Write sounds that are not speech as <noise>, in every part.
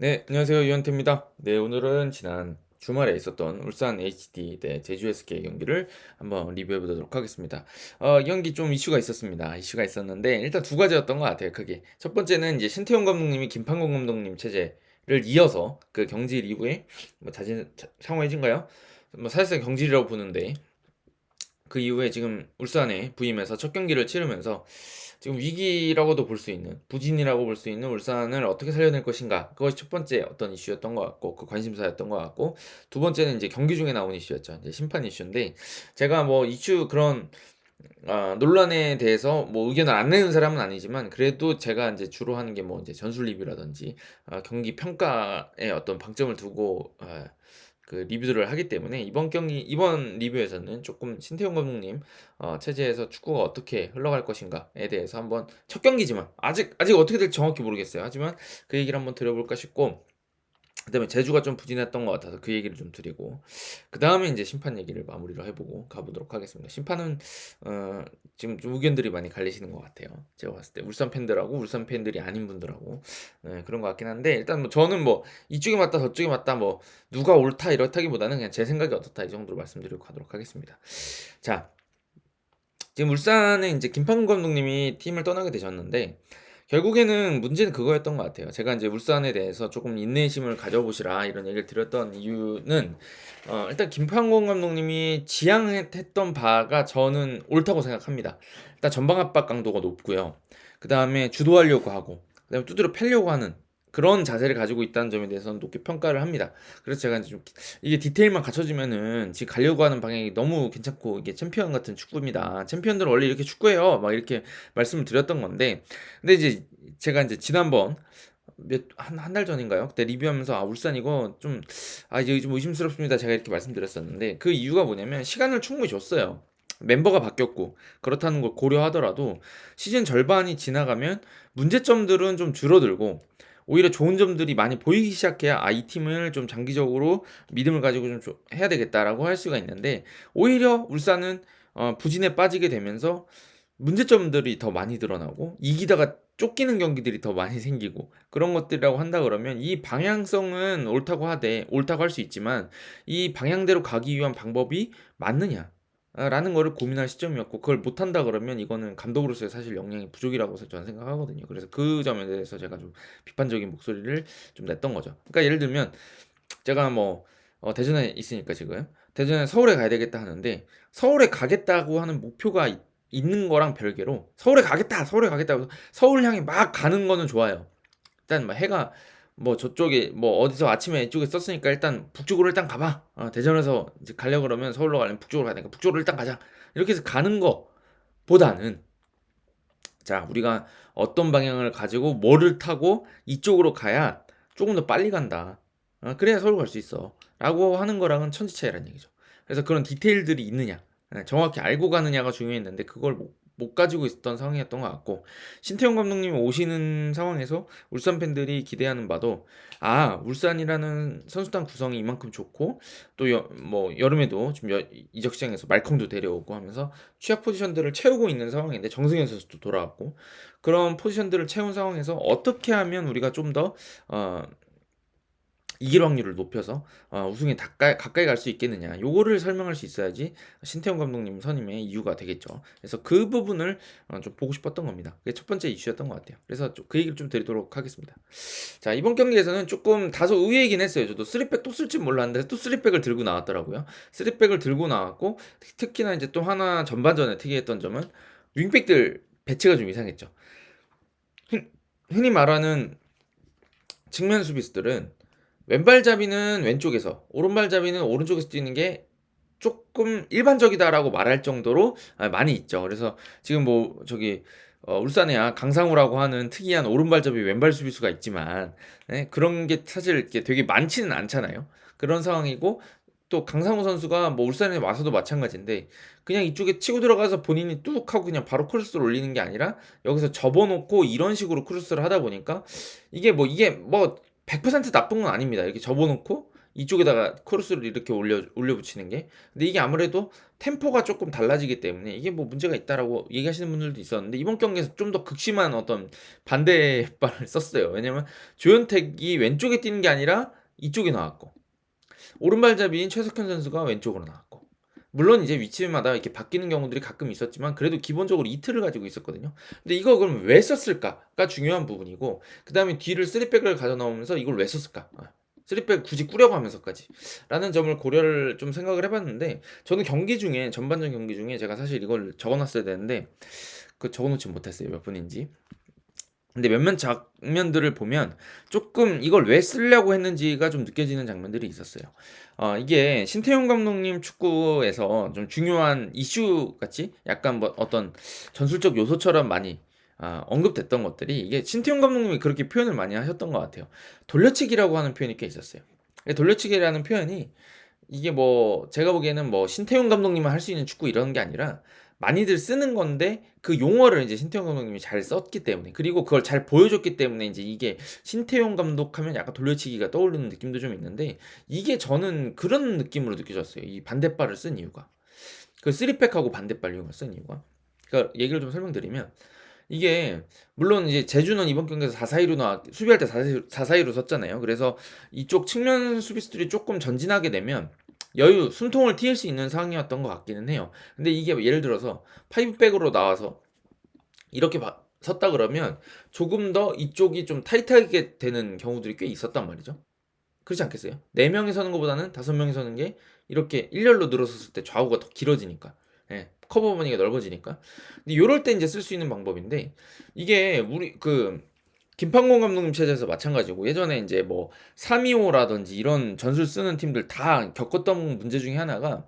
네, 안녕하세요. 유현태입니다. 네, 오늘은 지난 주말에 있었던 울산 HD 대 제주 SK 경기를 한번 리뷰해 보도록 하겠습니다. 어, 이 경기 좀 이슈가 있었습니다. 이슈가 있었는데 일단 두 가지였던 것 같아요. 크게 첫 번째는 이제 신태용 감독님이 김판공 감독님 체제를 이어서 그 경질 이후에 뭐 자진 자- 상호해진가요? 뭐 사실상 경질이라고 보는데 그 이후에 지금 울산에 부임해서 첫 경기를 치르면서 지금 위기라고도 볼 수 있는 부진이라고 볼 수 있는 울산을 어떻게 살려낼 것인가. 그것이 첫 번째 어떤 이슈였던 것 같고 그 관심사였던 것 같고 두 번째는 이제 경기 중에 나온 이슈였죠. 이제 심판 이슈인데 제가 뭐 이슈 그런 아, 논란에 대해서 뭐 의견을 안 내는 사람은 아니지만 그래도 제가 이제 주로 하는 게 뭐 이제 전술 리뷰라든지 아, 경기 평가에 어떤 방점을 두고 아, 그 리뷰들을 하기 때문에 이번 경기 이번 리뷰에서는 조금 신태용 감독님 어, 체제에서 축구가 어떻게 흘러갈 것인가에 대해서 한번 첫 경기지만 아직 아직 어떻게 될지 정확히 모르겠어요. 하지만 그 얘기를 한번 드려볼까 싶고 그다음에 제주가 좀 부진했던 것 같아서 그 얘기를 좀 드리고 그 다음에 이제 심판 얘기를 마무리를 해보고 가보도록 하겠습니다. 심판은 어, 지금 좀 의견들이 많이 갈리시는 것 같아요. 제가 봤을 때 울산 팬들하고 울산 팬들이 아닌 분들하고 네, 그런 것 같긴 한데 일단 뭐 저는 뭐 이쪽이 맞다 저쪽이 맞다 뭐 누가 옳다 이렇다기보다는 그냥 제 생각이 어떻다 이 정도로 말씀드리고 가도록 하겠습니다. 자 지금 울산에 이제 김판국 감독님이 팀을 떠나게 되셨는데 결국에는 문제는 그거였던 것 같아요. 제가 이제 울산에 대해서 조금 인내심을 가져보시라 이런 얘기를 드렸던 이유는 어, 일단 김판공 감독님이 지향했던 바가 저는 옳다고 생각합니다. 일단 전방 압박 강도가 높고요. 그 다음에 주도하려고 하고, 그 다음에 두드려 패려고 하는 그런 자세를 가지고 있다는 점에 대해서는 높게 평가를 합니다. 그래서 제가 이제 좀 이게 디테일만 갖춰지면은 지금 가려고 하는 방향이 너무 괜찮고 이게 챔피언 같은 축구입니다. 챔피언들은 원래 이렇게 축구해요. 막 이렇게 말씀을 드렸던 건데, 근데 이제 제가 이제 지난번 몇한한 달 전인가요? 그때 리뷰하면서 아 울산 이거 좀아 이제 좀 의심스럽습니다. 제가 이렇게 말씀드렸었는데 그 이유가 뭐냐면 시간을 충분히 줬어요. 멤버가 바뀌었고 그렇다는 걸 고려하더라도 시즌 절반이 지나가면 문제점들은 좀 줄어들고 오히려 좋은 점들이 많이 보이기 시작해야 아 이 팀을 좀 장기적으로 믿음을 가지고 좀 조- 해야 되겠다라고 할 수가 있는데 오히려 울산은 어, 부진에 빠지게 되면서 문제점들이 더 많이 드러나고 이기다가 쫓기는 경기들이 더 많이 <laughs> 생기고 그런 것들이라고 한다 그러면 이 방향성은 옳다고 하되 옳다고 할 수 있지만 이 방향대로 가기 위한 방법이 맞느냐 라는 거를 고민할 시점이었고 그걸 못한다 그러면 이거는 감독으로서의 사실 역량이 부족이라고 저는 생각하거든요. 그래서 그 점에 대해서 제가 좀 비판적인 목소리를 좀 냈던 거죠. 그러니까 예를 들면 제가 뭐 어, 대전에 있으니까 지금 대전에 서울에 가야 되겠다 하는데 서울에 가겠다고 하는 목표가 있, 있는 거랑 별개로 서울에 가겠다 서울에 가겠다고 서울 향해 막 가는 거는 좋아요. 일단 뭐 해가 뭐 저쪽에 뭐 어디서 아침에 이쪽에 썼으니까 일단 북쪽으로 일단 가봐. 어, 대전에서 이제 가려 그러면 서울로 가려면 북쪽으로 가야 되니까 북쪽으로 일단 가자. 이렇게 해서 가는 거보다는 자 우리가 어떤 방향을 가지고 뭐를 타고 이쪽으로 가야 조금 더 빨리 간다. 어, 그래야 서울 갈 수 있어. 라고 하는 거랑은 천지 차이라는 얘기죠. 그래서 그런 디테일들이 있느냐, 예, 정확히 알고 가느냐가 중요했는데 그걸 못, 못 가지고 있었던 상황이었던 것 같고 신태용 감독님이 오시는 상황에서 울산 팬들이 기대하는 바도 아 울산이라는 선수단 구성이 이만큼 좋고 또 뭐 여름에도 좀 여- 이적 시장에서 말컴도 데려오고 하면서 취약 포지션들을 채우고 있는 상황인데 정승현 선수도 돌아왔고 그런 포지션들을 채운 상황에서 어떻게 하면 우리가 좀더 어, 이길 확률을 높여서 어, 우승에 가까이, 가까이 갈 수 있겠느냐. 요거를 설명할 수 있어야지 신태용 감독님 선임의 이유가 되겠죠. 그래서 그 부분을 어, 좀 보고 싶었던 겁니다. 그게 첫 번째 이슈였던 것 같아요. 그래서 좀그 얘기를 좀 드리도록 하겠습니다. 자 이번 경기에서는 조금 다소 의외이긴 했어요. 저도 3백 또 쓸지 몰랐는데 또 3백을 들고 나왔더라고요. 3백을 들고 나왔고 특히나 이제 또 하나 전반전에 특이했던 점은 윙백들 배치가 좀 이상했죠. 흔, 흔히 말하는 측면 수비수들은 왼발잡이는 왼쪽에서 오른발잡이는 오른쪽에서 뛰는 게 조금 일반적이다라고 말할 정도로 아, 많이 있죠. 그래서 지금 뭐 저기 어, 울산에야 강상우라고 하는 특이한 오른발잡이 왼발 수비수가 있지만 네, 그런 게 사실 이렇게 되게 많지는 않잖아요. 그런 상황이고 또 강상우 선수가 뭐 울산에 와서도 마찬가지인데 그냥 이쪽에 치고 들어가서 본인이 뚝 하고 그냥 바로 크로스를 올리는 게 아니라 여기서 접어놓고 이런 식으로 크로스를 하다 보니까 이게 뭐 이게 뭐 100% 나쁜 건 아닙니다. 이렇게 접어놓고 이쪽에다가 크로스를 이렇게 올려 올려 붙이는 게 근데 이게 아무래도 템포가 조금 달라지기 때문에 이게 뭐 문제가 있다라고 얘기하시는 분들도 있었는데 이번 경기에서 좀 더 극심한 어떤 반대 발을 <laughs> 썼어요. 왜냐면 조현택이 왼쪽에 뛰는 게 아니라 이쪽에 나왔고 오른발잡이인 최석현 선수가 왼쪽으로 나왔고 물론 이제 위치마다 이렇게 바뀌는 경우들이 가끔 있었지만 그래도 기본적으로 이틀을 가지고 있었거든요. 근데 이거 그럼 왜 썼을까가 중요한 부분이고 그 다음에 뒤를 쓰리백을 가져 나오면서 이걸 왜 썼을까? 아, 쓰리백 굳이 꾸려고 하면서까지 라는 점을 고려를 좀 생각을 해봤는데 저는 경기 중에 전반전 경기 중에 제가 사실 이걸 적어놨어야 되는데 그 적어놓지 못했어요 몇 분인지 근데 몇몇 장면들을 보면 조금 이걸 왜 쓰려고 했는지가 좀 느껴지는 장면들이 있었어요. 어, 이게 신태용 감독님 축구에서 좀 중요한 이슈 같이 약간 뭐 어떤 전술적 요소처럼 많이 아, 언급됐던 것들이 이게 신태용 감독님이 그렇게 표현을 많이 하셨던 것 같아요. 돌려치기라고 하는 표현이 꽤 있었어요. 돌려치기라는 표현이 이게 뭐 제가 보기에는 뭐 신태용 감독님만 할 수 있는 축구 이런 게 아니라 많이들 쓰는 건데 그 용어를 이제 신태용 감독님이 잘 썼기 때문에 그리고 그걸 잘 보여줬기 때문에 이제 이게 신태용 감독하면 약간 돌려치기가 떠오르는 느낌도 좀 있는데 이게 저는 그런 느낌으로 느껴졌어요. 이 반대발을 쓴 이유가 그 쓰리백하고 반대발 이용을 쓴 이유가 그러니까 얘기를 좀 설명드리면 이게 물론 이제 제주는 이번 경기에서 4-4-2로 나 수비할 때 4-4-2로 썼잖아요. 그래서 이쪽 측면 수비수들이 조금 전진하게 되면 여유 숨통을 트일 수 있는 상황이었던 것 같기는 해요. 근데 이게 예를 들어서 파이브백으로 나와서 이렇게 바, 섰다 그러면 조금 더 이쪽이 좀 타이트하게 되는 경우들이 꽤 있었단 말이죠. 그렇지 않겠어요? 4명이 서는 것보다는 5명이 서는 게 이렇게 일렬로 늘어섰을 때 좌우가 더 길어지니까. 예, 커버 범위가 넓어지니까. 근데 요럴 때 이제 쓸 수 있는 방법인데 이게 우리 그 김판공 감독님 체제에서 마찬가지고 예전에 이제 뭐 325라든지 이런 전술 쓰는 팀들 다 겪었던 문제 중에 하나가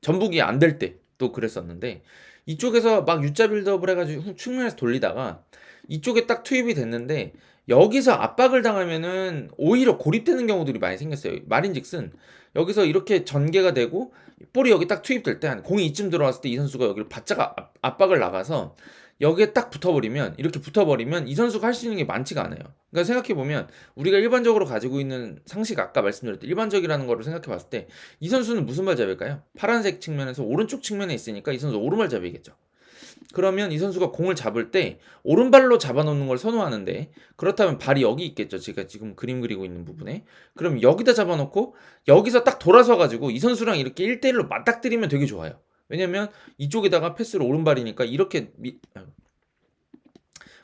전북이 안 될 때 또 그랬었는데 이쪽에서 막 U자 빌드업을 해가지고 측면에서 돌리다가 이쪽에 딱 투입이 됐는데 여기서 압박을 당하면은 오히려 고립되는 경우들이 많이 생겼어요. 말인즉슨 여기서 이렇게 전개가 되고 볼이 여기 딱 투입될 때 공이 이쯤 들어왔을 때 이 선수가 여기를 바짝 압박을 나가서 여기에 딱 붙어버리면 이렇게 붙어버리면 이 선수가 할 수 있는 게 많지가 않아요. 그러니까 생각해 보면 우리가 일반적으로 가지고 있는 상식 아까 말씀드렸듯이 일반적이라는 거를 생각해 봤을 때 이 선수는 무슨 발잡일까요? 파란색 측면에서 오른쪽 측면에 있으니까 이 선수 오른발잡이겠죠. 그러면 이 선수가 공을 잡을 때 오른발로 잡아놓는 걸 선호하는데 그렇다면 발이 여기 있겠죠. 제가 지금 그림 그리고 있는 부분에. 그럼 여기다 잡아놓고 여기서 딱 돌아서 가지고 이 선수랑 이렇게 1대1로 맞닥뜨리면 되게 좋아요. 왜냐면 이쪽에다가 패스를 오른발이니까 이렇게 미,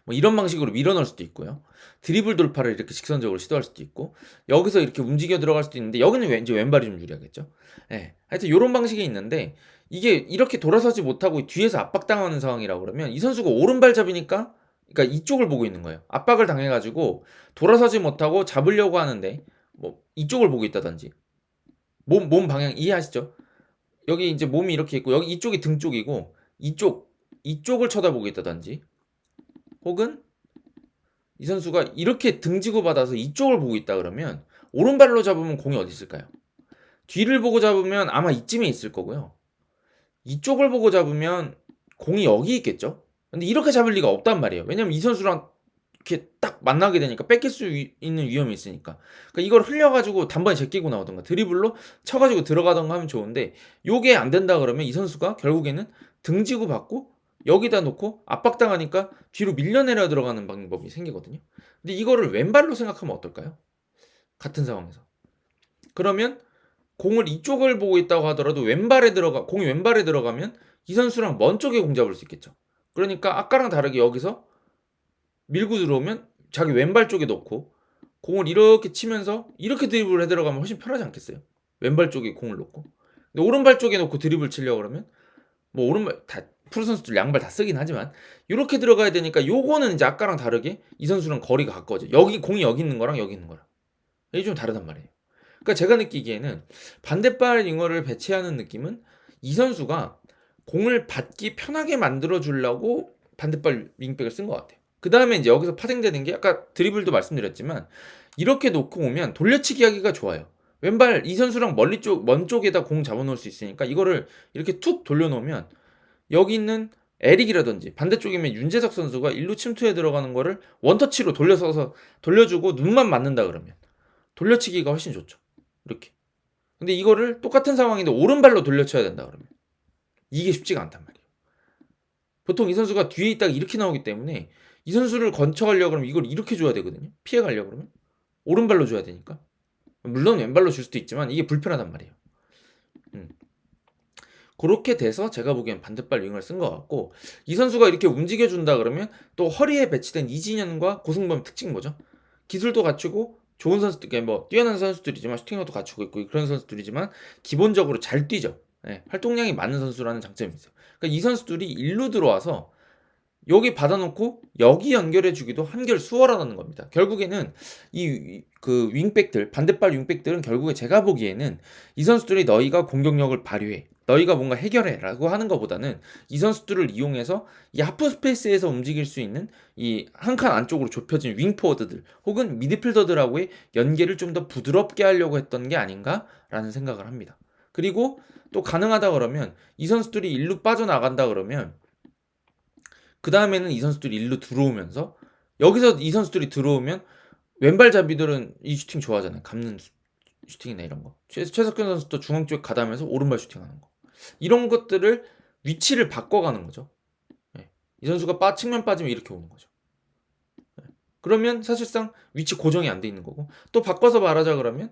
뭐 이런 방식으로 밀어 넣을 수도 있고요. 드리블 돌파를 이렇게 직선적으로 시도할 수도 있고 여기서 이렇게 움직여 들어갈 수도 있는데 여기는 왠지 왼발이 좀 유리하겠죠. 예. 네. 하여튼 이런 방식이 있는데 이게 이렇게 돌아서지 못하고 뒤에서 압박당하는 상황이라고 그러면 이 선수가 오른발 잡이니까 그러니까 이쪽을 보고 있는 거예요. 압박을 당해 가지고 돌아서지 못하고 잡으려고 하는데 뭐 이쪽을 보고 있다든지 몸, 몸 방향 이해하시죠? 여기 이제 몸이 이렇게 있고 여기 이쪽이 등 쪽이고 이쪽 이쪽을 쳐다보고 있다든지 혹은 이 선수가 이렇게 등지고 받아서 이쪽을 보고 있다 그러면 오른발로 잡으면 공이 어디 있을까요? 뒤를 보고 잡으면 아마 이쯤에 있을 거고요. 이쪽을 보고 잡으면 공이 여기 있겠죠? 근데 이렇게 잡을 리가 없단 말이에요. 왜냐면 이 선수랑 이렇게 딱 만나게 되니까 뺏길 수 있는 위험이 있으니까. 그러니까 이걸 흘려가지고 단번에 제끼고 나오던가 드리블로 쳐가지고 들어가던가 하면 좋은데 요게 안 된다 그러면 이 선수가 결국에는 등지고 받고 여기다 놓고 압박당하니까 뒤로 밀려내려 들어가는 방법이 생기거든요. 근데 이거를 왼발로 생각하면 어떨까요? 같은 상황에서. 그러면 공을 이쪽을 보고 있다고 하더라도 왼발에 들어가 공이 왼발에 들어가면 이 선수랑 먼 쪽에 공 잡을 수 있겠죠. 그러니까 아까랑 다르게 여기서 밀고 들어오면 자기 왼발 쪽에 놓고 공을 이렇게 치면서 이렇게 드리블을 해 들어가면 훨씬 편하지 않겠어요? 왼발 쪽에 공을 놓고. 근데 오른발 쪽에 놓고 드리블 치려고 그러면 뭐 오른발 다 프로 선수들 양발 다 쓰긴 하지만 이렇게 들어가야 되니까 요거는 이제 아까랑 다르게 이 선수랑 거리가 가까워져. 여기 공이 여기 있는 거랑 여기 있는 거랑 이게 좀 다르단 말이에요. 그러니까 제가 느끼기에는 반대발 잉어를 배치하는 느낌은 이 선수가 공을 받기 편하게 만들어 주려고 반대발 윙백을 쓴 것 같아요. 그 다음에 이제 여기서 파생되는 게 아까 드리블도 말씀드렸지만 이렇게 놓고 오면 돌려치기 하기가 좋아요. 왼발 이 선수랑 멀리 쪽, 먼 쪽에다 공 잡아놓을 수 있으니까 이거를 이렇게 툭 돌려놓으면 여기 있는 에릭이라든지 반대쪽이면 윤재석 선수가 일루 침투에 들어가는 거를 원터치로 돌려서서 돌려주고 눈만 맞는다 그러면 돌려치기가 훨씬 좋죠. 이렇게 근데 이거를 똑같은 상황인데 오른발로 돌려쳐야 된다 그러면 이게 쉽지가 않단 말이에요. 보통 이 선수가 뒤에 있다가 이렇게 나오기 때문에 이 선수를 건쳐가려고 그러면 이걸 이렇게 줘야 되거든요. 피해 가려고 그러면 오른발로 줘야 되니까 물론 왼발로 줄 수도 있지만 이게 불편하단 말이에요. 음. 그렇게 돼서 제가 보기엔 반대발 윙을 쓴 것 같고 이 선수가 이렇게 움직여준다 그러면 또 허리에 배치된 이진현과 고승범 특징 뭐죠? 기술도 갖추고 좋은 선수들, 그러니까 뭐 뛰어난 선수들이지만 슈팅력도 갖추고 있고 그런 선수들이지만 기본적으로 잘 뛰죠. 예, 활동량이 많은 선수라는 장점이 있어요. 그러니까 이 선수들이 일루 들어와서 여기 받아놓고 여기 연결해주기도 한결 수월하다는 겁니다. 결국에는 이 그 윙백들 반대발 윙백들은 결국에 제가 보기에는 이 선수들이 너희가 공격력을 발휘해 너희가 뭔가 해결해 라고 하는 것보다는 이 선수들을 이용해서 이 하프 스페이스에서 움직일 수 있는 이 한 칸 안쪽으로 좁혀진 윙포워드들 혹은 미드필더들하고의 연계를 좀 더 부드럽게 하려고 했던 게 아닌가라는 생각을 합니다. 그리고 또 가능하다 그러면 이 선수들이 일루 빠져나간다 그러면 그 다음에는 이 선수들이 일루 들어오면서 여기서 이 선수들이 들어오면 왼발잡이들은 이 슈팅 좋아하잖아요. 감는 슈- 슈팅이나 이런 거. 최, 최석현 선수도 중앙 쪽에 가다면서 오른발 슈팅하는 거. 이런 것들을 위치를 바꿔가는 거죠. 예. 이 선수가 빠 측면 빠지면 이렇게 오는 거죠. 예. 그러면 사실상 위치 고정이 안 돼 있는 거고 또 바꿔서 말하자 그러면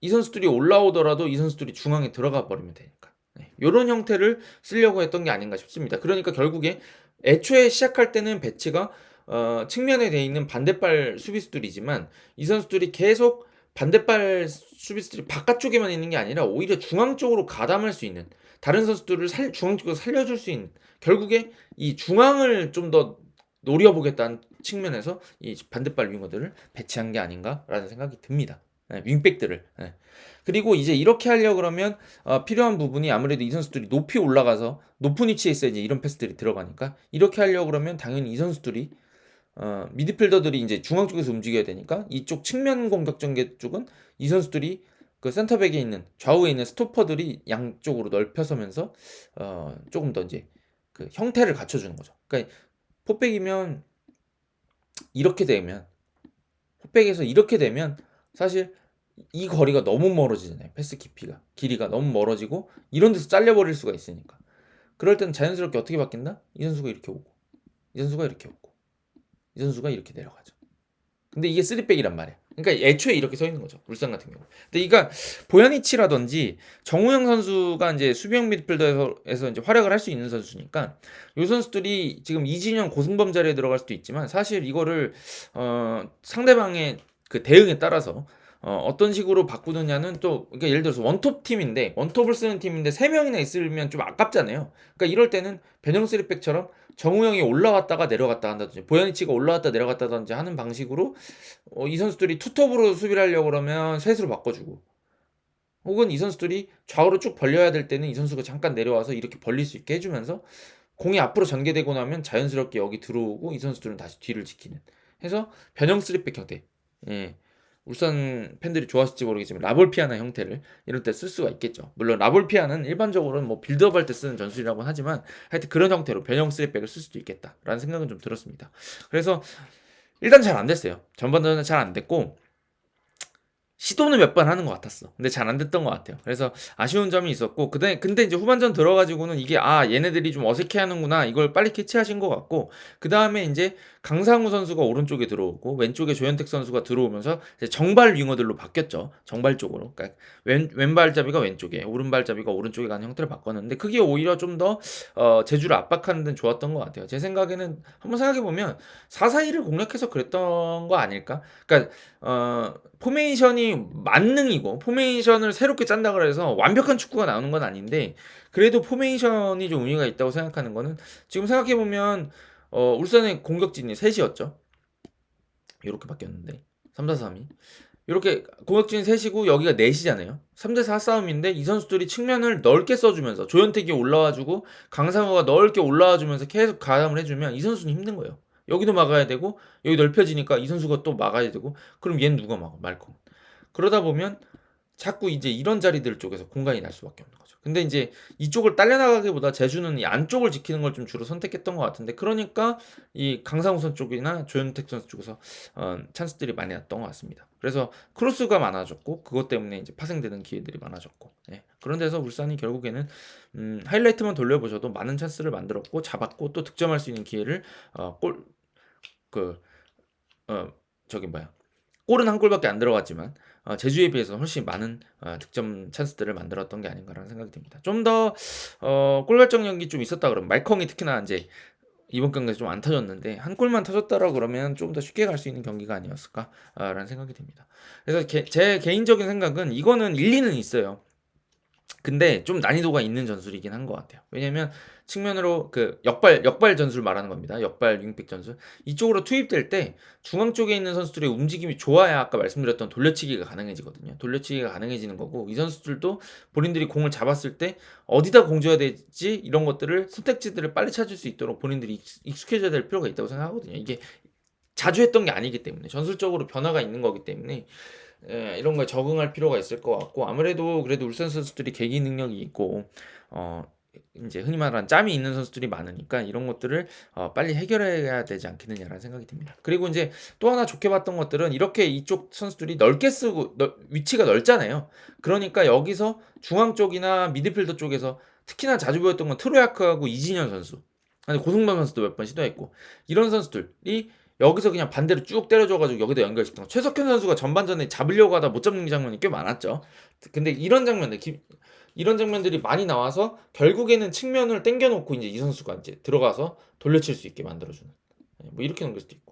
이 선수들이 올라오더라도 이 선수들이 중앙에 들어가 버리면 되니까. 이런 형태를 쓰려고 했던 게 아닌가 싶습니다. 그러니까 결국에 애초에 시작할 때는 배치가 어, 측면에 돼 있는 반대발 수비수들이지만 이 선수들이 계속 반대발 수비수들이 바깥쪽에만 있는 게 아니라 오히려 중앙 쪽으로 가담할 수 있는 다른 선수들을 살, 중앙 쪽으로 살려줄 수 있는 결국에 이 중앙을 좀 더 노려보겠다는 측면에서 이 반대발 윙어들을 배치한 게 아닌가라는 생각이 듭니다. 네, 윙백들을. 네. 그리고 이제 이렇게 하려 그러면 어, 필요한 부분이 아무래도 이 선수들이 높이 올라가서 높은 위치에 있어야 이제 이런 패스들이 들어가니까 이렇게 하려 그러면 당연히 이 선수들이 어, 미드필더들이 이제 중앙 쪽에서 움직여야 되니까 이쪽 측면 공격 전개 쪽은 이 선수들이 그 센터백에 있는 좌우에 있는 스토퍼들이 양쪽으로 넓혀서면서 어, 조금 더 이제 그 형태를 갖춰주는 거죠. 그러니까 포백이면 이렇게 되면 포백에서 이렇게 되면 사실 이 거리가 너무 멀어지잖아요. 패스 깊이가 길이가 너무 멀어지고 이런 데서 잘려버릴 수가 있으니까 그럴 때는 자연스럽게 어떻게 바뀐다? 이 선수가 이렇게 오고 이 선수가 이렇게 오고 이 선수가 이렇게 내려가죠. 근데 이게 쓰리백이란 말이야. 그러니까 애초에 이렇게 서 있는 거죠. 울산 같은 경우. 근데 이가 보현이치라든지 정우영 선수가 이제 수비형 미드필더에서 이제 활약을 할 수 있는 선수니까 이 선수들이 지금 이진영 고승범 자리에 들어갈 수도 있지만 사실 이거를 어 상대방의 그 대응에 따라서 어, 어떤 식으로 바꾸느냐는 또 그러니까 예를 들어서 원톱 팀인데 원톱을 쓰는 팀인데 세 명이나 있으면 좀 아깝잖아요. 그러니까 이럴 때는 변형 쓰리백처럼 정우영이 올라왔다가 내려갔다 한다든지 보현이치가 올라왔다 내려갔다든지 하는 방식으로 어, 이 선수들이 투톱으로 수비를 하려고 그러면 셋으로 바꿔주고 혹은 이 선수들이 좌우로 쭉 벌려야 될 때는 이 선수가 잠깐 내려와서 이렇게 벌릴 수 있게 해주면서 공이 앞으로 전개되고 나면 자연스럽게 여기 들어오고 이 선수들은 다시 뒤를 지키는 해서 변형 쓰리백 형태 예. 울산 팬들이 좋아하실지 모르겠지만 라볼피아나 형태를 이럴 때 쓸 수가 있겠죠. 물론 라볼피아는 일반적으로는 뭐 빌드업 할 때 쓰는 전술이라고 하지만 하여튼 그런 형태로 변형 쓰리백을 쓸 수도 있겠다라는 생각은 좀 들었습니다. 그래서 일단 잘 안 됐어요. 전반전은 잘 안 됐고 시도는 몇 번 하는 것 같았어. 근데 잘 안 됐던 것 같아요. 그래서 아쉬운 점이 있었고, 그다음에 근데 이제 후반전 들어가지고는 이게 아 얘네들이 좀 어색해 하는구나 이걸 빨리 캐치하신 것 같고, 그 다음에 이제 강상우 선수가 오른쪽에 들어오고 왼쪽에 조현택 선수가 들어오면서 정발 윙어들로 바뀌었죠. 정발 쪽으로. 그러니까 왼 왼발잡이가 왼쪽에, 오른발잡이가 오른쪽에 가는 형태를 바꿨는데 그게 오히려 좀더 어, 제주를 압박하는 데는 좋았던 것 같아요. 제 생각에는 한번 생각해 보면 4-4-2를 공략해서 그랬던 거 아닐까? 그러니까 어, 포메이션이 만능이고 포메이션을 새롭게 짠다 그래서 완벽한 축구가 나오는 건 아닌데 그래도 포메이션이 좀 의미가 있다고 생각하는 거는 지금 생각해 보면 어, 울산의 공격진이 셋이었죠. 이렇게 바뀌었는데 3-4-3이 이렇게 공격진 셋이고 여기가 넷이잖아요. 3대4 싸움인데 이 선수들이 측면을 넓게 써주면서 조현택이 올라와주고 강상호가 넓게 올라와주면서 계속 가담을 해주면 이 선수는 힘든 거예요. 여기도 막아야 되고 여기 넓혀지니까 이 선수가 또 막아야 되고 그럼 얘는 누가 막아? 말콤. 그러다 보면 자꾸 이제 이런 자리들 쪽에서 공간이 날 수밖에 없는 거죠. 근데 이제 이쪽을 딸려나가기보다 제주는 이 안쪽을 지키는 걸 좀 주로 선택했던 것 같은데 그러니까 이 강상우 선 쪽이나 조현택 선수 쪽에서 어, 찬스들이 많이 났던 것 같습니다. 그래서 크로스가 많아졌고 그것 때문에 이제 파생되는 기회들이 많아졌고 예. 그런 데서 울산이 결국에는 음, 하이라이트만 돌려보셔도 많은 찬스를 만들었고 잡았고 또 득점할 수 있는 기회를 어, 골그 어, 저기 뭐야 골은 한 골밖에 안 들어갔지만 어, 제주에 비해서는 훨씬 많은 어, 득점 찬스들을 만들었던 게 아닌가라는 생각이 듭니다. 좀더 어, 골결정력이 좀 있었다 그러면 말컹이 특히나 이제 이번 경기에서 좀 안 터졌는데 한 골만 터졌다라 그러면 좀더 쉽게 갈 수 있는 경기가 아니었을까라는 생각이 듭니다. 그래서 게, 제 개인적인 생각은 이거는 일리는 있어요. 근데 좀 난이도가 있는 전술이긴 한 것 같아요. 왜냐면 측면으로 그 역발 역발 전술 말하는 겁니다. 역발 윙백 전술 이쪽으로 투입될 때 중앙 쪽에 있는 선수들의 움직임이 좋아야 아까 말씀드렸던 돌려치기가 가능해지거든요. 돌려치기가 가능해지는 거고 이 선수들도 본인들이 공을 잡았을 때 어디다 공 줘야 될지 이런 것들을 선택지들을 빨리 찾을 수 있도록 본인들이 익숙해져야 될 필요가 있다고 생각하거든요. 이게 자주 했던 게 아니기 때문에 전술적으로 변화가 있는 거기 때문에 예, 이런 거에 적응할 필요가 있을 것 같고 아무래도 그래도 울산 선수들이 계기 능력이 있고 어 이제 흔히 말하는 짬이 있는 선수들이 많으니까 이런 것들을 어 빨리 해결해야 되지 않겠느냐라는 생각이 듭니다. 그리고 이제 또 하나 좋게 봤던 것들은 이렇게 이쪽 선수들이 넓게 쓰고 넓, 위치가 넓잖아요. 그러니까 여기서 중앙 쪽이나 미드필더 쪽에서 특히나 자주 보였던 건 트로야크하고 이진현 선수, 고승범 선수도 몇 번 시도했고 이런 선수들이 여기서 그냥 반대로 쭉 때려줘가지고 여기다 연결시킨 거. 최석현 선수가 전반전에 잡으려고 하다 못 잡는 장면이 꽤 많았죠. 근데 이런 장면들, 이런 장면들이 많이 나와서 결국에는 측면을 당겨놓고 이제 이 선수가 이제 들어가서 돌려칠 수 있게 만들어주는. 네, 뭐 이렇게 넘길 수도 있고.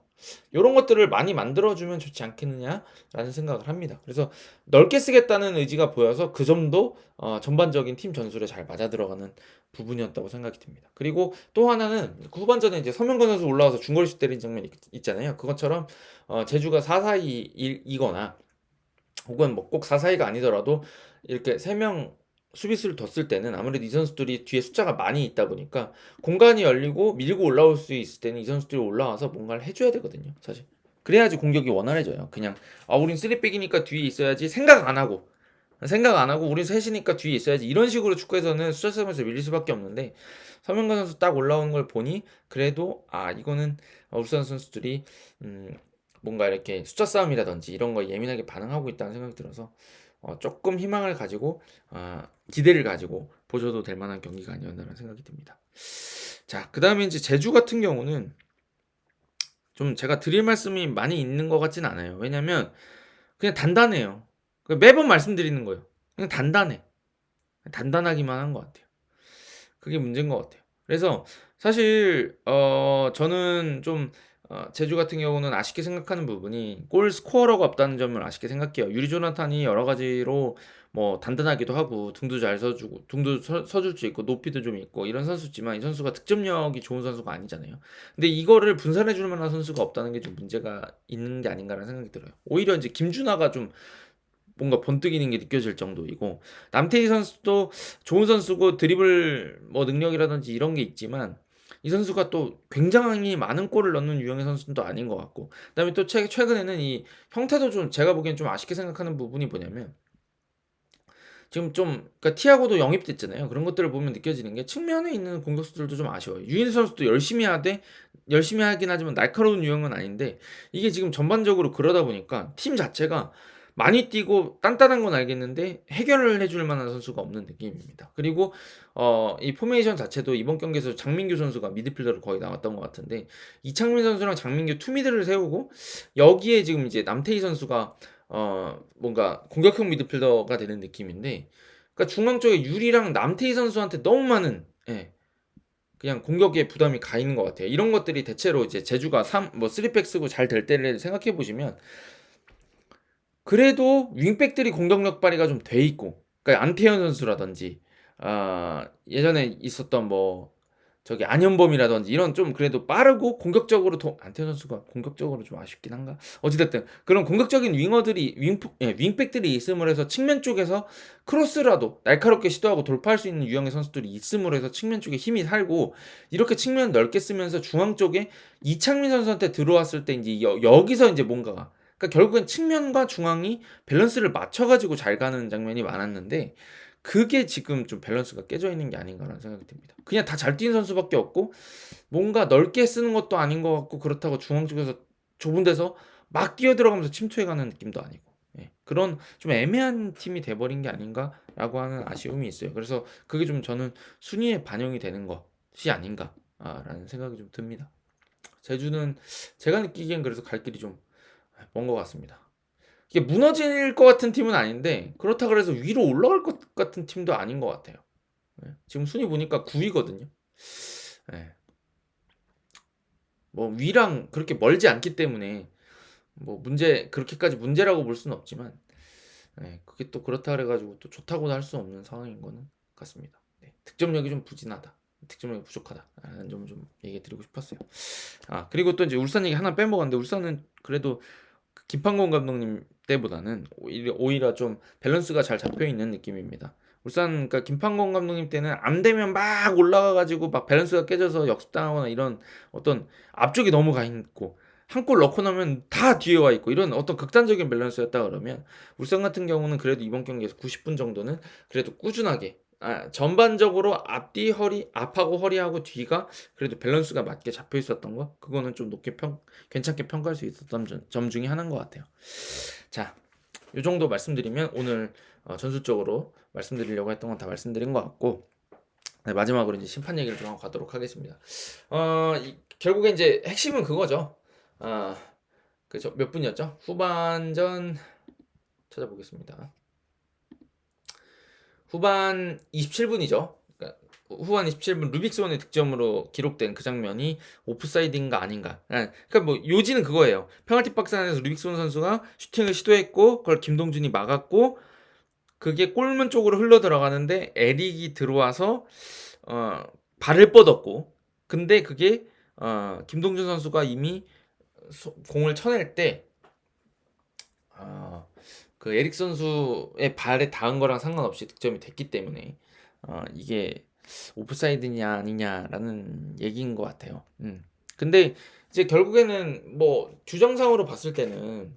이런 것들을 많이 만들어주면 좋지 않겠느냐라는 생각을 합니다. 그래서 넓게 쓰겠다는 의지가 보여서 그 점도 어, 전반적인 팀 전술에 잘 맞아 들어가는 부분이었다고 생각이 듭니다. 그리고 또 하나는 후반전에 이제 서명건 선수 올라와서 중거리슛 때린 장면이 있, 잖아요 그것처럼 어, 제주가 4-4-2이거나 혹은 뭐 꼭 4-4-2가 아니더라도 이렇게 3명 수비수를 뒀을 때는 아무래도 이 선수들이 뒤에 숫자가 많이 있다 보니까 공간이 열리고 밀고 올라올 수 있을 때는 이 선수들이 올라와서 뭔가를 해줘야 되거든요. 사실. 그래야지 공격이 원활해져요. 그냥 아 우린 쓰리백이니까 뒤에 있어야지 생각 안 하고 생각 안 하고 우린 셋이니까 뒤에 있어야지 이런 식으로 축구에서는 숫자 싸움에서 밀릴 수밖에 없는데 서명관 선수 딱 올라오는 걸 보니 그래도 아 이거는 울산 선수들이 음 뭔가 이렇게 숫자 싸움이라든지 이런 거 예민하게 반응하고 있다는 생각이 들어서 어, 조금 희망을 가지고 어, 기대를 가지고 보셔도 될 만한 경기가 아니었나라는 생각이 듭니다. 자, 그 다음에 이제 제주 같은 경우는 좀 제가 드릴 말씀이 많이 있는 것 같진 않아요. 왜냐면 그냥 단단해요. 매번 말씀드리는 거예요. 그냥 단단해. 단단하기만 한 것 같아요. 그게 문제인 것 같아요. 그래서 사실 어 저는 좀 어, 제주 같은 경우는 아쉽게 생각하는 부분이 골 스코어러가 없다는 점을 아쉽게 생각해요. 유리 조나탄이 여러 가지로 뭐 단단하기도 하고 등도 잘 서주고 등도 서, 서줄 수 있고 높이도 좀 있고 이런 선수지만 이 선수가 득점력이 좋은 선수가 아니잖아요. 근데 이거를 분산해 줄 만한 선수가 없다는 게 좀 문제가 있는 게 아닌가라는 생각이 들어요. 오히려 이제 김준하가 좀 뭔가 번뜩이는 게 느껴질 정도이고 남태희 선수도 좋은 선수고 드리블 뭐 능력이라든지 이런 게 있지만 이 선수가 또 굉장히 많은 골을 넣는 유형의 선수도 아닌 것 같고 그다음에 또 최, 최근에는 이 형태도 좀 제가 보기엔 좀 아쉽게 생각하는 부분이 뭐냐면 지금 좀 그러니까 티아고도 영입됐잖아요. 그런 것들을 보면 느껴지는 게 측면에 있는 공격수들도 좀 아쉬워요. 유인 선수도 열심히 하되 열심히 하긴 하지만 날카로운 유형은 아닌데 이게 지금 전반적으로 그러다 보니까 팀 자체가 많이 뛰고 단단한 건 알겠는데 해결을 해줄 만한 선수가 없는 느낌입니다. 그리고 어, 이 포메이션 자체도 이번 경기에서 장민규 선수가 미드필더로 거의 나왔던 것 같은데 이창민 선수랑 장민규 투미드를 세우고 여기에 지금 이제 남태희 선수가 어, 뭔가 공격형 미드필더가 되는 느낌인데 그러니까 중앙 쪽에 유리랑 남태희 선수한테 너무 많은 예, 그냥 공격에 부담이 가 있는 것 같아요. 이런 것들이 대체로 이제 제주가 3, 뭐 3백 쓰고 잘 될 때를 생각해 보시면 그래도 윙백들이 공격력 발휘가 좀 돼 있고 그러니까 안태현 선수라든지 아 예전에 있었던 뭐 저기 안현범이라든지 이런 좀 그래도 빠르고 공격적으로 도, 안태현 선수가 공격적으로 좀 아쉽긴 한가? 어찌됐든 그런 공격적인 윙어들이 윙 예, 윙백들이 있음으로 해서 측면 쪽에서 크로스라도 날카롭게 시도하고 돌파할 수 있는 유형의 선수들이 있음으로 해서 측면 쪽에 힘이 살고 이렇게 측면 넓게 쓰면서 중앙 쪽에 이창민 선수한테 들어왔을 때 이제 여, 여기서 이제 뭔가가 그러니까 결국엔 측면과 중앙이 밸런스를 맞춰가지고 잘 가는 장면이 많았는데 그게 지금 좀 밸런스가 깨져 있는 게 아닌가라는 생각이 듭니다. 그냥 다 잘 뛰는 선수밖에 없고 뭔가 넓게 쓰는 것도 아닌 것 같고 그렇다고 중앙 쪽에서 좁은 데서 막 뛰어 들어가면서 침투해가는 느낌도 아니고 예, 그런 좀 애매한 팀이 돼버린 게 아닌가라고 하는 아쉬움이 있어요. 그래서 그게 좀 저는 순위에 반영이 되는 것이 아닌가라는 생각이 좀 듭니다. 제주는 제가 느끼기엔 그래서 갈 길이 좀 먼 것 같습니다. 이게 무너질 것 같은 팀은 아닌데 그렇다 그래서 위로 올라갈 것 같은 팀도 아닌 것 같아요. 예, 지금 순위 보니까 9위거든요. 뭐 위랑 그렇게 멀지 않기 때문에 뭐 문제 그렇게까지 문제라고 볼 수는 없지만 예, 그게 또 그렇다 그래가지고 또 좋다고도 할 수 없는 상황인 거는 같습니다. 네, 득점력이 좀 부진하다. 득점력이 부족하다라는 점을 좀 얘기 드리고 싶었어요. 아 그리고 또 이제 울산 얘기 하나 빼먹었는데 울산은 그래도 그 김판곤 감독님 때보다는 오히려, 좀 밸런스가 잘 잡혀 있는 느낌입니다. 울산 그러니까 김판곤 감독님 때는 안 되면 막 올라가 가지고 막 밸런스가 깨져서 역습당하거나 이런 어떤 앞쪽이 너무 가 있고 한 골 넣고 나면 다 뒤에 와 있고 이런 어떤 극단적인 밸런스였다 그러면 울산 같은 경우는 그래도 이번 경기에서 90분 정도는 그래도 꾸준하게 아, 전반적으로 앞뒤 허리 앞하고 허리하고 뒤가 그래도 밸런스가 맞게 잡혀 있었던 거 그거는 좀 높게 평 괜찮게 평가할 수 있었던 점, 점 중에 하나인 것 같아요. 자, 이 정도 말씀드리면 오늘 어, 전술적으로 말씀드리려고 했던 건 다 말씀드린 것 같고 네, 마지막으로 이제 심판 얘기를 좀 하고 가도록 하겠습니다. 어, 이, 결국에 이제 핵심은 그거죠. 아, 그죠? 몇 분이었죠? 후반전 찾아보겠습니다. 후반 27분이죠. 그러니까 후반 27분 루빅스원의 득점으로 기록된 그 장면이 오프사이드인가 아닌가. 아, 그러니까 뭐 요지는 그거예요. 페널티 박스 안에서 루빅스원 선수가 슈팅을 시도했고 그걸 김동준이 막았고 그게 골문 쪽으로 흘러 들어가는데 에릭이 들어와서 어, 발을 뻗었고 근데 그게 어, 김동준 선수가 이미 소, 공을 쳐낼 때 어, 그 에릭 선수의 발에 닿은 거랑 상관없이 득점이 됐기 때문에 어, 이게 오프사이드냐 아니냐라는 얘기인 것 같아요. 음. 근데 이제 결국에는 뭐 규정상으로 봤을 때는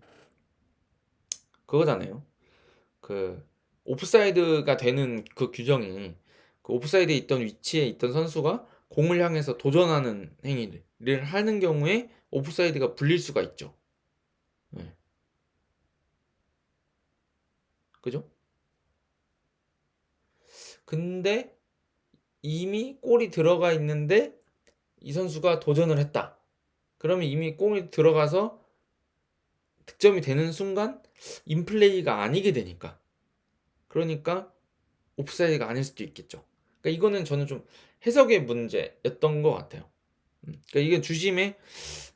그거잖아요. 그 오프사이드가 되는 그 규정이 그 오프사이드에 있던 위치에 있던 선수가 공을 향해서 도전하는 행위를 하는 경우에 오프사이드가 불릴 수가 있죠. 그죠? 근데 이미 골이 들어가 있는데 이 선수가 도전을 했다. 그러면 이미 골이 들어가서 득점이 되는 순간 인플레이가 아니게 되니까. 그러니까 옵사이드가 아닐 수도 있겠죠. 그러니까 이거는 저는 좀 해석의 문제였던 것 같아요. 음, 그러니까 이게 주심의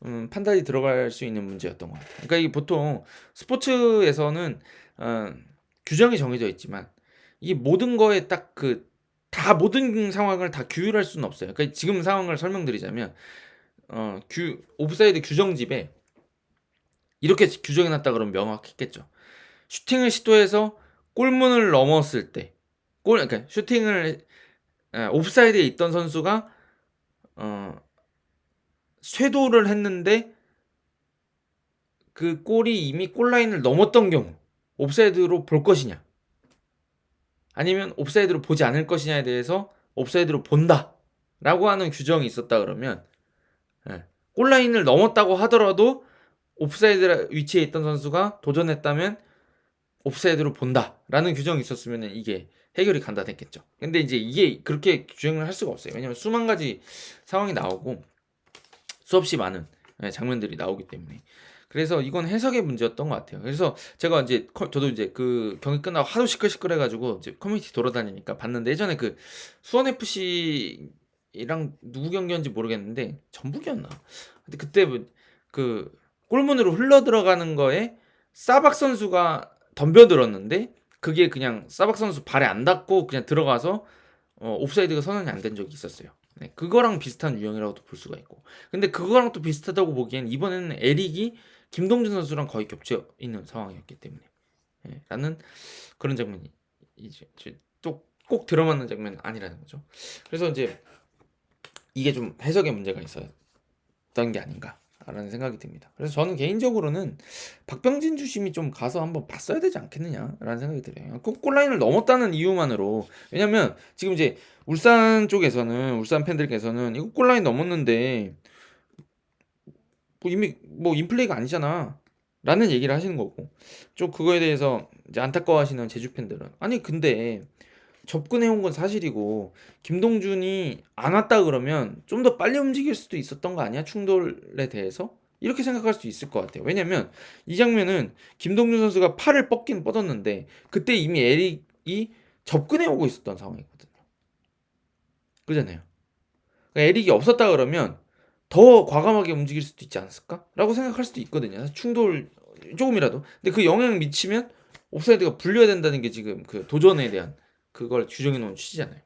음, 판단이 들어갈 수 있는 문제였던 것 같아요. 그러니까 이게 보통 스포츠에서는 어, 규정이 정해져 있지만 이 모든 거에 딱 그 다 모든 상황을 다 규율할 수는 없어요. 그러니까 지금 상황을 설명드리자면 어, 규 오프사이드 규정집에 이렇게 규정해 놨다 그러면 명확했겠죠. 슈팅을 시도해서 골문을 넘었을 때, 골 그러니까 슈팅을 에, 오프사이드에 있던 선수가 어, 쇄도를 했는데 그 골이 이미 골라인을 넘었던 경우 옵사이드로 볼 것이냐 아니면 옵사이드로 보지 않을 것이냐에 대해서 옵사이드로 본다 라고 하는 규정이 있었다 그러면 예, 골라인을 넘었다고 하더라도 옵사이드 위치에 있던 선수가 도전했다면 옵사이드로 본다라는 규정이 있었으면 이게 해결이 간단했겠죠. 근데 이제 이게 그렇게 규정을 할 수가 없어요. 왜냐면 수만 가지 상황이 나오고 수없이 많은 예, 장면들이 나오기 때문에 그래서 이건 해석의 문제였던 것 같아요. 그래서 제가 이제 저도 이제 그 경기 끝나고 하도 시끌시끌해가지고 이제 커뮤니티 돌아다니니까 봤는데 예전에 그 수원 FC랑 누구 경기였는지 모르겠는데 전북이었나? 근데 그때 뭐그 골문으로 흘러 들어가는 거에 사박 선수가 덤벼들었는데 그게 그냥 사박 선수 발에 안 닿고 그냥 들어가서 어, 옵사이드가 선언이 안 된 적이 있었어요. 네, 그거랑 비슷한 유형이라고도 볼 수가 있고. 근데 그거랑 또 비슷하다고 보기엔 이번에는 에릭이 김동준 선수랑 거의 겹쳐 있는 상황이었기 때문에 예, 라는 그런 장면이 이제 또꼭 들어맞는 장면은 아니라는 거죠. 그래서 이제 이게 좀 해석의 문제가 있었던 게 아닌가 라는 생각이 듭니다. 그래서 저는 개인적으로는 박병진 주심이 좀 가서 한번 봤어야 되지 않겠느냐라는 생각이 들어요. 꼭 골라인을 넘었다는 이유만으로 왜냐면 지금 이제 울산 쪽에서는 울산 팬들께서는 이거 골라인 넘었는데 뭐 이미 뭐 인플레이가 아니잖아. 라는 얘기를 하시는 거고 좀 그거에 대해서 이제 안타까워하시는 제주 팬들은 아니 근데 접근해 온 건 사실이고 김동준이 안 왔다 그러면 좀 더 빨리 움직일 수도 있었던 거 아니야? 충돌에 대해서? 이렇게 생각할 수 있을 것 같아요. 왜냐면 이 장면은 김동준 선수가 팔을 뻗긴 뻗었는데 그때 이미 에릭이 접근해 오고 있었던 상황이거든요. 그잖아요. 그러니까 에릭이 없었다 그러면 더 과감하게 움직일 수도 있지 않았을까? 라고 생각할 수도 있거든요. 충돌 조금이라도. 근데 그 영향 미치면 옵사이드가 불려야 된다는 게 지금 그 도전에 대한 그걸 규정해 놓은 취지잖아요.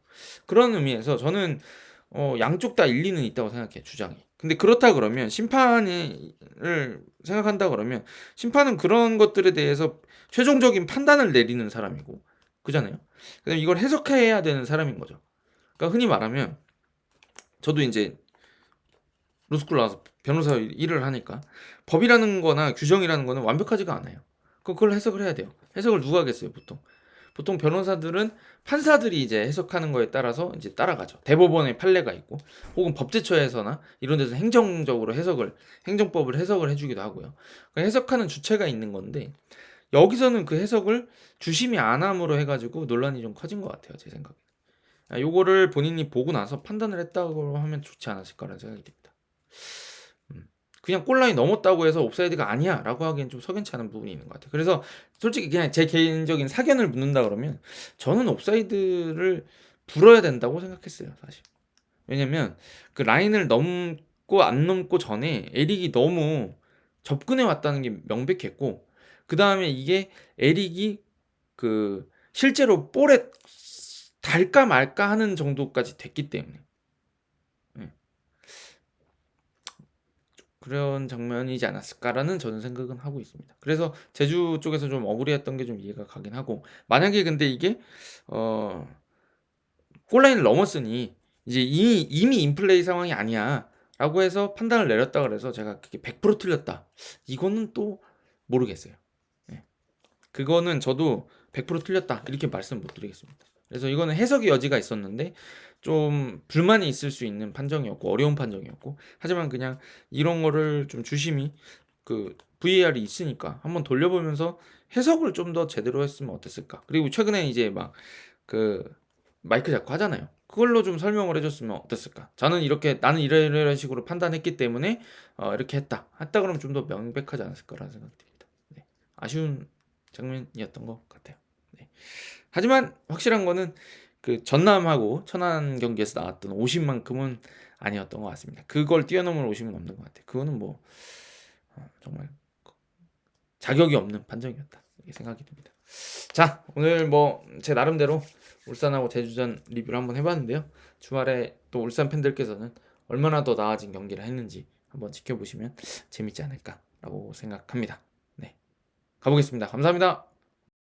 그런 의미에서 저는 어, 양쪽 다 일리는 있다고 생각해요, 주장이. 근데 그렇다 그러면 심판을 생각한다 그러면 심판은 그런 것들에 대해서 최종적인 판단을 내리는 사람이고 그잖아요. 그다음 이걸 해석해야 되는 사람인 거죠. 그러니까 흔히 말하면 저도 이제 로스쿨 나와서 변호사 일을 하니까 법이라는 거나 규정이라는 거는 완벽하지가 않아요. 그걸 해석을 해야 돼요. 해석을 누가 하겠어요, 보통. 보통 변호사들은 판사들이 이제 해석하는 거에 따라서 이제 따라가죠. 대법원의 판례가 있고, 혹은 법제처에서나 이런 데서 행정적으로 해석을, 행정법을 해석을 해주기도 하고요. 그 해석하는 주체가 있는 건데, 여기서는 그 해석을 주심이 안 함으로 해가지고 논란이 좀 커진 것 같아요, 제 생각에. 아, 요거를 본인이 보고 나서 판단을 했다고 하면 좋지 않았을까라는 생각이 듭니다. 음. 그냥 골라인 넘었다고 해서 옵사이드가 아니야 라고 하기엔 좀 석연치 않은 부분이 있는 것 같아요. 그래서 솔직히 그냥 제 개인적인 사견을 묻는다 그러면 저는 옵사이드를 불어야 된다고 생각했어요, 사실. 왜냐면 그 라인을 넘고 안 넘고 전에 에릭이 너무 접근해 왔다는 게 명백했고 그 다음에 이게 에릭이 그 실제로 볼에 달까 말까 하는 정도까지 됐기 때문에 그런 장면이지 않았을까라는 저는 생각은 하고 있습니다. 그래서 제주 쪽에서 좀 억울해했던 게 좀 이해가 가긴 하고 만약에 근데 이게 어 골라인을 넘었으니 이제 이미 이미 인플레이 상황이 아니야라고 해서 판단을 내렸다 그래서 제가 그게 100% 틀렸다. 이거는 또 모르겠어요. 예. 그거는 저도 100% 틀렸다 이렇게 말씀 못 드리겠습니다. 그래서 이거는 해석의 여지가 있었는데 좀 불만이 있을 수 있는 판정이었고 어려운 판정이었고 하지만 그냥 이런 거를 좀 주심이 그 VAR이 있으니까 한번 돌려보면서 해석을 좀 더 제대로 했으면 어땠을까? 그리고 최근에 이제 막 그 마이크 잡고 하잖아요. 그걸로 좀 설명을 해줬으면 어땠을까? 저는 이렇게 나는 이런 식으로 판단했기 때문에 어, 이렇게 했다. 했다 그러면 좀 더 명백하지 않았을까라는 생각이 듭니다. 네. 아쉬운 장면이었던 것 같아요. 네. 하지만 확실한 거는 그 전남하고 천안 경기에서 나왔던 50만큼은 아니었던 것 같습니다. 그걸 뛰어넘을 50은 없는 것 같아요. 그거는 뭐 어, 정말 자격이 없는 판정이었다 이렇게 생각이 듭니다. 자 오늘 뭐 제 나름대로 울산하고 제주전 리뷰를 한번 해봤는데요. 주말에 또 울산 팬들께서는 얼마나 더 나아진 경기를 했는지 한번 지켜보시면 재밌지 않을까라고 생각합니다. 네 가보겠습니다. 감사합니다.